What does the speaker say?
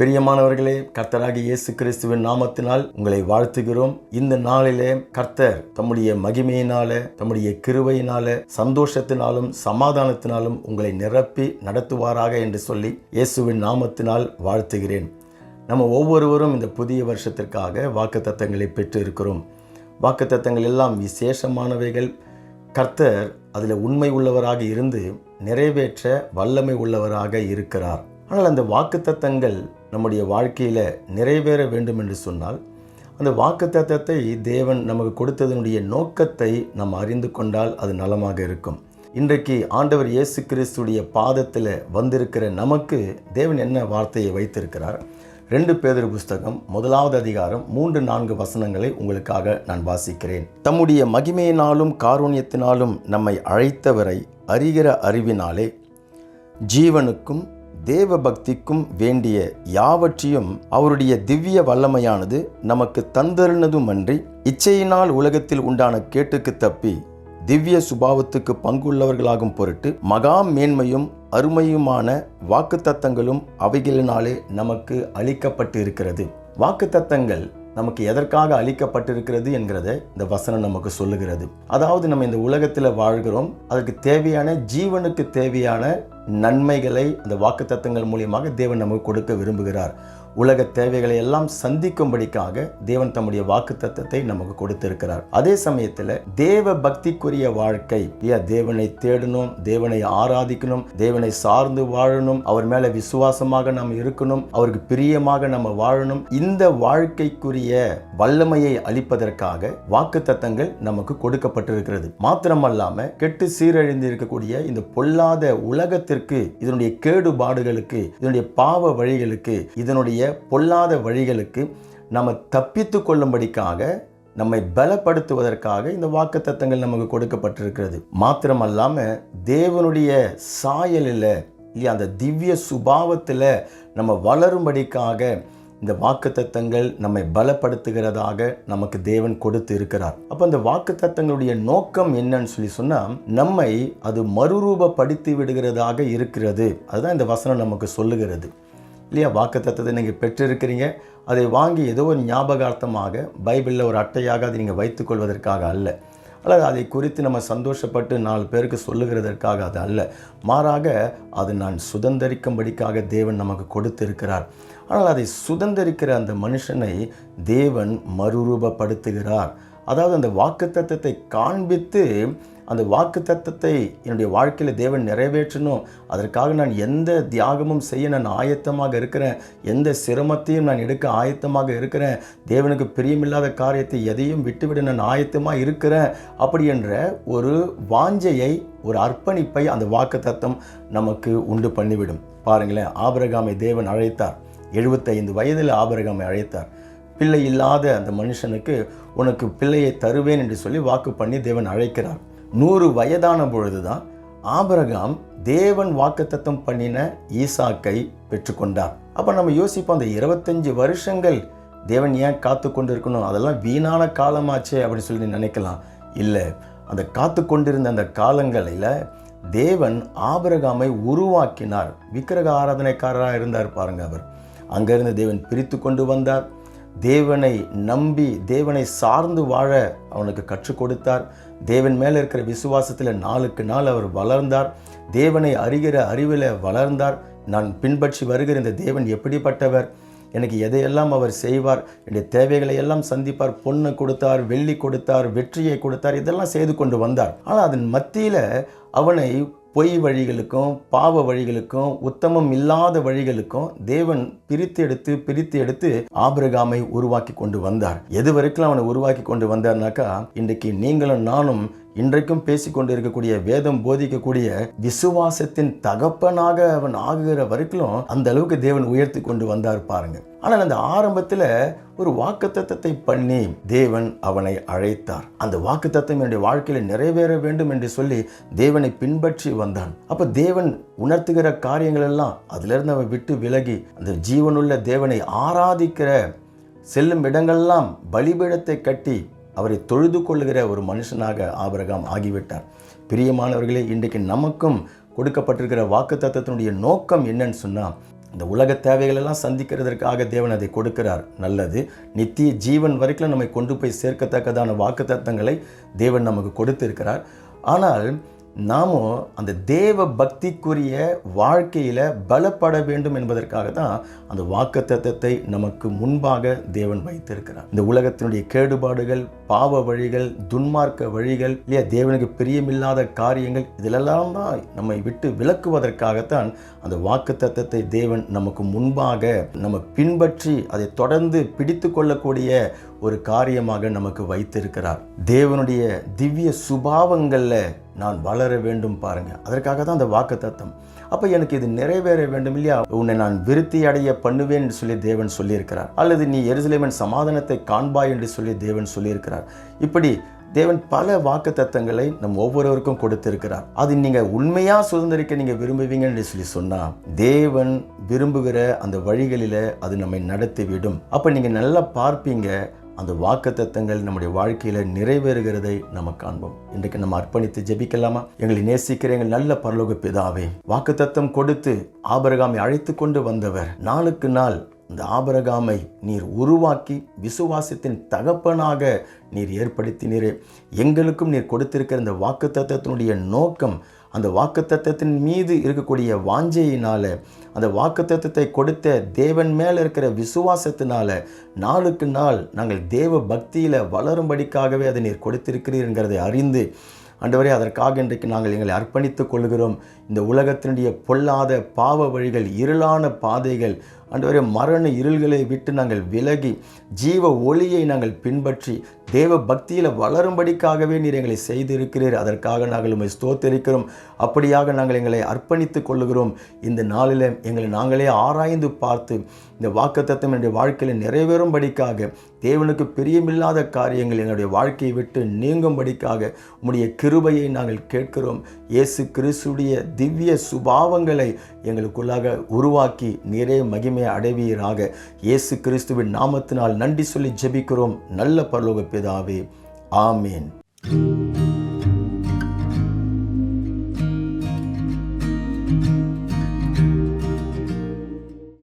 பிரியமானவர்களே கர்த்தராக இயேசு கிறிஸ்துவின் நாமத்தினால் உங்களை வாழ்த்துகிறோம். இந்த நாளிலே கர்த்தர் தம்முடைய மகிமையினால தம்முடைய கிருவையினால சந்தோஷத்தினாலும் சமாதானத்தினாலும் உங்களை நிரப்பி நடத்துவாராக என்று சொல்லி இயேசுவின் நாமத்தினால் வாழ்த்துகிறேன். நம்ம ஒவ்வொருவரும் இந்த புதிய வருஷத்திற்காக வாக்குத்தத்தங்களை பெற்று இருக்கிறோம் வாக்குத்தத்தங்கள் எல்லாம் விசேஷமானவைகள். கர்த்தர் அதில் உண்மை உள்ளவராக இருந்து நிறைவேற்ற வல்லமை உள்ளவராக இருக்கிறார். ஆனால் அந்த வாக்குத்தத்தங்கள் நம்முடைய வாழ்க்கையில் நிறைவேற வேண்டும் என்று சொன்னால் அந்த வாக்குத்தத்தத்தை தேவன் நமக்கு கொடுத்ததனுடைய நோக்கத்தை நாம் அறிந்து கொண்டால் அது நலமாக இருக்கும். இன்றைக்கு ஆண்டவர் இயேசு கிறிஸ்துடைய பாதத்தில் வந்திருக்கிற நமக்கு தேவன் என்ன வார்த்தையை வைத்திருக்கிறார்? ரெண்டு பேதர் புஸ்தகம் முதலாவது அதிகாரம் மூன்று நான்கு வசனங்களை உங்களுக்காக நான் வாசிக்கிறேன். தம்முடைய மகிமையினாலும் காரூணியத்தினாலும் நம்மை அழைத்தவரை அறிகிற அறிவினாலே ஜீவனுக்கும் தேவ பக்திக்கும் வேண்டிய யாவற்றையும் அவருடைய திவ்ய வல்லமையானது நமக்கு தந்தருனதுமன்றி இச்சையினால் உலகத்தில் உண்டான கேட்டுக்கு தப்பி திவ்ய சுபாவத்துக்கு பங்குள்ளவர்களாகும் பொருட்டு மகா மேன்மையும் அருமையுமான வாக்குத்தத்தங்களும் அவைகளினாலே நமக்கு அளிக்கப்பட்டு இருக்கிறது வாக்குத்தத்தங்கள் நமக்கு எதற்காக அளிக்கப்பட்டிருக்கிறது என்கிறத இந்த வசனம் நமக்கு சொல்லுகிறது. அதாவது நம்ம இந்த உலகத்தில் வாழ்கிறோம் அதற்கு தேவையான ஜீவனுக்கு தேவையான நன்மைகளை அந்த வாக்குத்தத்தங்கள் மூலியமாக தேவன் நமக்கு கொடுக்க விரும்புகிறார். உலக தேவைகளை எல்லாம் சந்திக்கும்படிக்காக தேவன் தம்முடைய வாக்குத்தத்தத்தை நமக்கு கொடுத்திருக்கிறார். அதே சமயத்தில் தேவ பக்திக்குரிய வாழ்க்கை தேவனை தேடணும் தேவனை ஆராதிக்கணும் தேவனை சார்ந்து வாழணும் அவர் மேல விசுவாசமாக நாம் இருக்கணும் அவருக்கு பிரியமாக நம்ம வாழணும். இந்த வாழ்க்கைக்குரிய வல்லமையை அளிப்பதற்காக வாக்குத்தத்தங்கள் நமக்கு கொடுக்கப்பட்டிருக்கிறது. மாத்திரமல்லாம கெட்டு சீரழிந்து இருக்கக்கூடிய இந்த பொல்லாத உலகத்திற்கு இதனுடைய கேடுபாடுகளுக்கு இதனுடைய பாவ வழிகளுக்கு இதனுடைய பொல்லாத வழிகளுக்கு நம்ம தப்பித்து கொள்ளும்படிக்காக நம்மை பலப்படுத்துவதற்காக இந்த வாக்குத்தத்தங்கள் நமக்கு கொடுக்கப்பட்டிருக்கிறது. மாத்திரமல்லாம தேவனுடைய சாயலில் இல்லையா அந்த திவ்ய சுபாவத்தில் நம்ம வளரும்படிக்காக இந்த வாக்குத்தத்தங்கள் நம்மை பலப்படுத்துகிறதாக நமக்கு தேவன் கொடுத்து இருக்கிறார். அப்போ அந்த வாக்குத்தத்தங்களுடைய நோக்கம் என்னன்னு சொல்லி சொன்னால் நம்மை அது மறுரூபப்படுத்தி விடுகிறதாக இருக்கிறது. அதுதான் இந்த வசனம் நமக்கு சொல்லுகிறது. இல்லையா வாக்குத்தத்தத்தை நீங்கள் பெற்றிருக்கிறீங்க. அதை வாங்கி ஏதோ ஒரு ஞாபகார்த்தமாக பைபிளில் ஒரு அட்டையாக அதை நீங்கள் வைத்துக்கொள்வதற்காக அல்ல. அல்லது அதை குறித்து நம்ம சந்தோஷப்பட்டு நாலு பேருக்கு சொல்லுகிறதற்காக அது அல்ல. மாறாக அது நான் சுதந்திரிக்கும்படிக்காக தேவன் நமக்கு கொடுத்திருக்கிறார். ஆனால் அதை சுதந்திரிக்கிற அந்த மனுஷனை தேவன் மறுரூபப்படுத்துகிறார். அதாவது அந்த வாக்குத்தத்தை காண்பித்து அந்த வாக்குத்தத்தத்தை என்னுடைய வாழ்க்கையில் தேவன் நிறைவேற்றணும். அதற்காக நான் எந்த தியாகமும் செய்ய நான் ஆயத்தமாக இருக்கிறேன். எந்த சிரமத்தையும் நான் எடுக்க ஆயத்தமாக இருக்கிறேன். தேவனுக்கு பிரியமில்லாத காரியத்தை எதையும் விட்டுவிட நான் ஆயத்தமாக இருக்கிறேன். அப்படி என்ற ஒரு வாஞ்சையை ஒரு அர்ப்பணிப்பை அந்த வாக்குத்தத்தம் நமக்கு உண்டு பண்ணிவிடும். பாருங்களேன் ஆபரகாமை தேவன் அழைத்தார். எழுபத்தைந்து வயதில் ஆபரகாமை அழைத்தார். பிள்ளை இல்லாத அந்த மனுஷனுக்கு உனக்கு பிள்ளையை தருவேன் என்று சொல்லி வாக்கு பண்ணி தேவன் அழைக்கிறார். நூறு வயதான பொழுதுதான் ஆபரகாம் தேவன் வாக்குத்தத்தம் பண்ணின ஈசாக்கை பெற்றுக்கொண்டார். அப்போ நம்ம யோசிப்போம் அந்த இருபத்தஞ்சு வருஷங்கள் தேவன் ஏன் காத்து கொண்டு இருக்கணும் அதெல்லாம் வீணான காலமாச்சே அப்படின்னு சொல்லி நினைக்கலாம். இல்லை அந்த காத்து கொண்டிருந்த அந்த காலங்களில் தேவன் ஆபரகாமை உருவாக்கினார். விக்கிரக ஆராதனைக்காரராக இருந்தார் பாருங்க அவர். அங்கேருந்து தேவன் பிரித்து கொண்டு வந்தார். தேவனை நம்பி தேவனை சார்ந்து வாழ அவனுக்கு கற்றுக் கொடுத்தார். தேவன் மேலே இருக்கிற விசுவாசத்தில் நாளுக்கு நாள் அவர் வளர்ந்தார். தேவனை அறிகிற அறிவில் வளர்ந்தார். நான் பின்பற்றி வருகிற இந்த தேவன் எப்படிப்பட்டவர்? எனக்கு எதையெல்லாம் அவர் செய்வார்? என்னுடைய தேவைகளை எல்லாம் சந்திப்பார். பொண்ணை கொடுத்தார் வெள்ளி கொடுத்தார் வெற்றியை கொடுத்தார் இதெல்லாம் செய்து கொண்டு வந்தார். ஆனால் அதன் மத்தியில் அவனை பொய் வழிகளுக்கும் பாவ வழிகளுக்கும் உத்தமம் இல்லாத வழிகளுக்கும் தேவன் பிரித்து எடுத்து பிரித்து எடுத்து ஆபிரகாமை உருவாக்கி கொண்டு வந்தார். எது வரைக்கும் அவனை உருவாக்கி கொண்டு வந்தார்னாக்கா இன்றைக்கு நீங்களும் நானும் இன்றைக்கும் பேசிக்கொண்டிருக்கக்கூடிய வேதம் போதிக்கக்கூடிய விசுவாசத்தின் தகப்பனாக அவன் ஆகுகிற வரைக்கும் அந்த அளவுக்கு தேவன் உயர்த்தி கொண்டு வந்தார் பாருங்க. ஆனால் அந்த ஆரம்பத்தில் ஒரு வாக்குத்தத்தத்தை பண்ணி தேவன் அவனை அழைத்தார். அந்த வாக்குத்தத்தம் என்னுடைய வாழ்க்கையில் நிறைவேற வேண்டும் என்று சொல்லி தேவனை பின்பற்றி வந்தான். அப்போ தேவன் உணர்த்துகிற காரியங்கள் எல்லாம் அதிலிருந்து அவன் விட்டு விலகி அந்த ஜீவனுள்ள தேவனை ஆராதிக்கிற செல்லும் இடங்கள்லாம் பலிபீடத்தை கட்டி அவரை தொழுது கொள்கிற ஒரு மனுஷனாக ஆபரகாம் ஆகிவிட்டார். பிரியமானவர்களே இன்றைக்கு நமக்கும் கொடுக்கப்பட்டிருக்கிற வாக்கு தத்துவத்தினுடைய நோக்கம் என்னன்னு சொன்னால் இந்த உலக தேவைகளெல்லாம் சந்திக்கிறதற்காக தேவன் அதை கொடுக்கிறார். நல்லது நித்திய ஜீவன் வரைக்கும் நம்மை கொண்டு போய் சேர்க்கத்தக்கதான வாக்குத்தத்தங்களை தேவன் நமக்கு கொடுத்திருக்கிறார். ஆனால் நாமும் அந்த தேவ பக்திக்குரிய வாழ்க்கையில் பலப்பட வேண்டும் என்பதற்காக தான் அந்த வாக்குத்தத்தத்தை நமக்கு முன்பாக தேவன் வைத்திருக்கிறார். இந்த உலகத்தினுடைய கேடுபாடுகள் பாவ வழிகள் துன்மார்க்க வழிகள் இல்லையா தேவனுக்கு பிரியமில்லாத காரியங்கள் இதிலெல்லாம் தான் நம்மை விட்டு விலக்குவதற்காகத்தான் அந்த வாக்குத்தத்தத்தை தேவன் நமக்கு முன்பாக நம்ம பின்பற்றி அதை தொடர்ந்து பிடித்து கொள்ளக்கூடிய ஒரு காரியமாக நமக்கு வைத்திருக்கிறார். தேவனுடைய திவ்ய சுபாவங்களில் நான் வளர வேண்டும் பாருங்க. அதற்காக தான் அந்த வாக்கு தத்தம். அப்போ எனக்கு இது நிறைவேற வேண்டும் இல்லையா? உன்னை நான் விருத்தி அடைய பண்ணுவேன் என்று சொல்லி தேவன் சொல்லியிருக்கிறார். அல்லது நீ எருசலேமன் சமாதானத்தை காண்பாய் என்று சொல்லி தேவன் சொல்லியிருக்கிறார். இப்படி தேவன் பல வாக்கு தத்தங்களை நம் ஒவ்வொருவருக்கும் கொடுத்திருக்கிறார். அது நீங்க உண்மையா சுதந்திரிக்க நீங்க விரும்புவீங்க என்று சொல்லி சொன்னா தேவன் விரும்புகிற அந்த வழிகளில அது நம்மை நடத்திவிடும். அப்ப நீங்க நல்லா பார்ப்பீங்க அந்த வாக்குத்தத்தங்கள் நம்முடைய வாழ்க்கையில் நிறைவேறுகிறதை நம்ம காண்போம். இன்றைக்கு நம்ம அர்ப்பணித்து ஜெபிக்கலாமா? எங்களை நேசிக்கிற எங்கள் நல்ல பரலோக பிதாவே வாக்குத்தத்தம் கொடுத்து ஆபரகாமை அழைத்து கொண்டு வந்தவர் நாளுக்கு நாள் இந்த ஆபரகாமை நீர் உருவாக்கி விசுவாசத்தின் தகப்பனாக நீர் ஏற்படுத்தினீரே. எங்களுக்கும் நீர் கொடுத்திருக்கிற இந்த வாக்குத்தத்தத்தினுடைய நோக்கம் அந்த வாக்குத்தத்தத்தின் மீது இருக்கக்கூடிய வாஞ்சையினால் அந்த வாக்குத்தத்தத்தை கொடுத்த தேவன் மேலே இருக்கிற விசுவாசத்தினால நாளுக்கு நாள் நாங்கள் தேவ பக்தியில் வளரும்படிக்காகவே அதை நீர் கொடுத்திருக்கிறீர்ங்கிறதை அறிந்து ஆண்டவரே அதற்காக இன்றைக்கு நாங்கள் எங்களை அர்ப்பணித்துக் கொள்கிறோம். இந்த உலகத்தினுடைய பொல்லாத பாவ வழிகள் இருளான பாதைகள் ஆண்டவரே மரண இருள்களை விட்டு நாங்கள் விலகி ஜீவ ஒளியை நாங்கள் பின்பற்றி தேவ பக்தியில் வளரும்படிக்காகவே நீர் எங்களை செய்திருக்கிறீர். அதற்காக நாங்கள் உண்மை ஸ்தோத்தரிக்கிறோம். அப்படியாக நாங்கள் எங்களை அர்ப்பணித்துக் கொள்ளுகிறோம். இந்த நாளில் எங்களை நாங்களே ஆராய்ந்து பார்த்து இந்த வாக்குத்தத்தம் என்னுடைய வாழ்க்கையில் நிறைவேறும்படிக்காக தேவனுக்கு பிரியமில்லாத காரியங்கள் எங்களுடைய வாழ்க்கையை விட்டு நீங்கும்படிக்காக உம்முடைய கிருபையை நாங்கள் கேட்கிறோம். இயேசு கிறிஸ்துடைய திவ்ய சுபாவங்களை எங்களுக்குள்ளாக உருவாக்கி நிறைய மகிமை அடைவீராக. இயேசு கிறிஸ்துவின் நாமத்தினால் நன்றி சொல்லி ஜெபிக்கிறோம். நல்ல பரலோக பிதாவே. ஆமேன்.